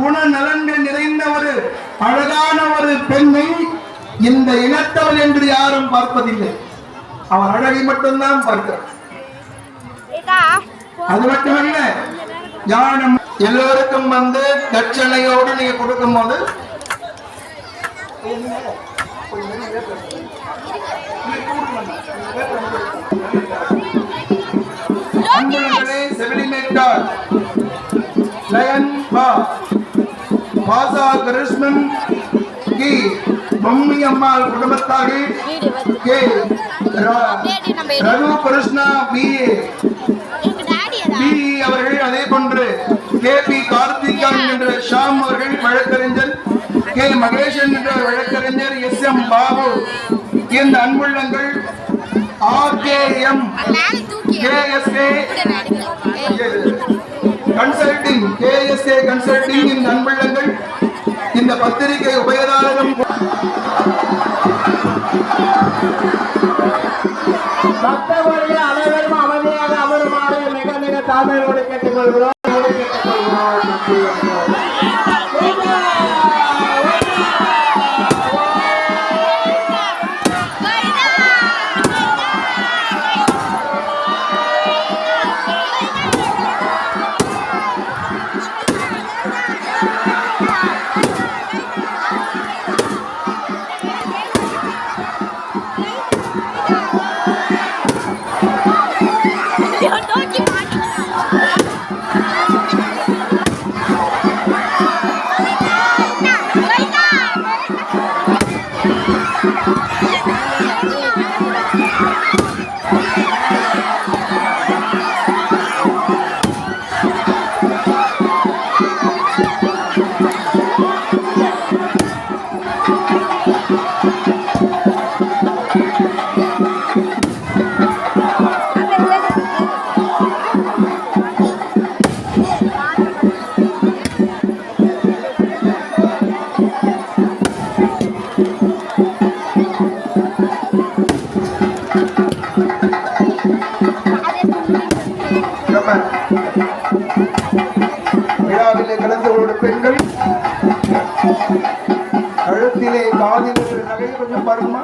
குண நலன்கள் நிறைந்த ஒரு அழகான ஒரு பெண்ணை இந்த இனத்தவள் என்று யாரும் பார்ப்பதில்லை. அவன் அழகை மட்டும்தான் பார்க்கிறான் அது மட்டுமல்ல யானம் எல்லோருக்கும் வந்து தட்சணையோடு நீங்க கொடுக்கும் போது செவிலிமேட்டார் லயன் பா பாசா கிருஷ்ணன் கி பொம்மி அம்மாள் குடும்பத்தார்கள் K Raghu Krishna P P அவர்கள் அதே போன்று கே பி கார்த்திகன் என்ற ஷாம் அவர்கள் வழக்கறிஞர் கே மகேஷன் என்ற வழக்கறிஞர் எஸ் எம் பாபு. இந்த அன்புள்ளங்கள் R K M. KSA consulting KSA consulting கன்சல்டிங்கின் அன்புள்ளங்கள் இந்த பத்திரிகை உபயதாரரும் மற்றவர்கள் அனைவரும் அமைதியாக அமருமாறு மிக மிக தாழ்மையோடு கேட்டுக்கொள்கிறோம். Come on. விழாவிலே கலந்து கொண்ட பெண்கள். கழுத்திலே காதில் இருக்கிற நகை கொஞ்சம் பாருங்கம்மா.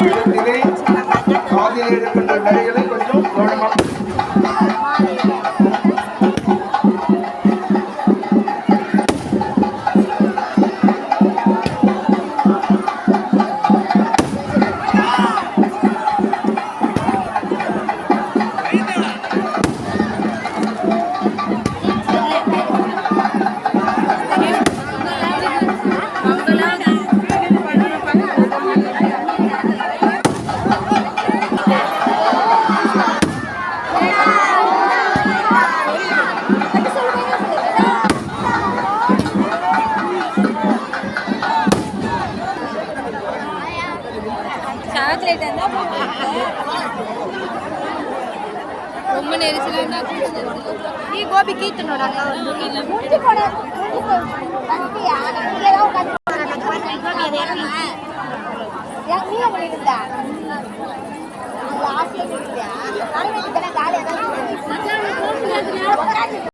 கழுத்திலே காதில் இருக்கின்ற நகைகளை கொஞ்சம் கவனமா ரொம்ப நெரிசலா இருந்தா நீ கோபி கீத்தனோட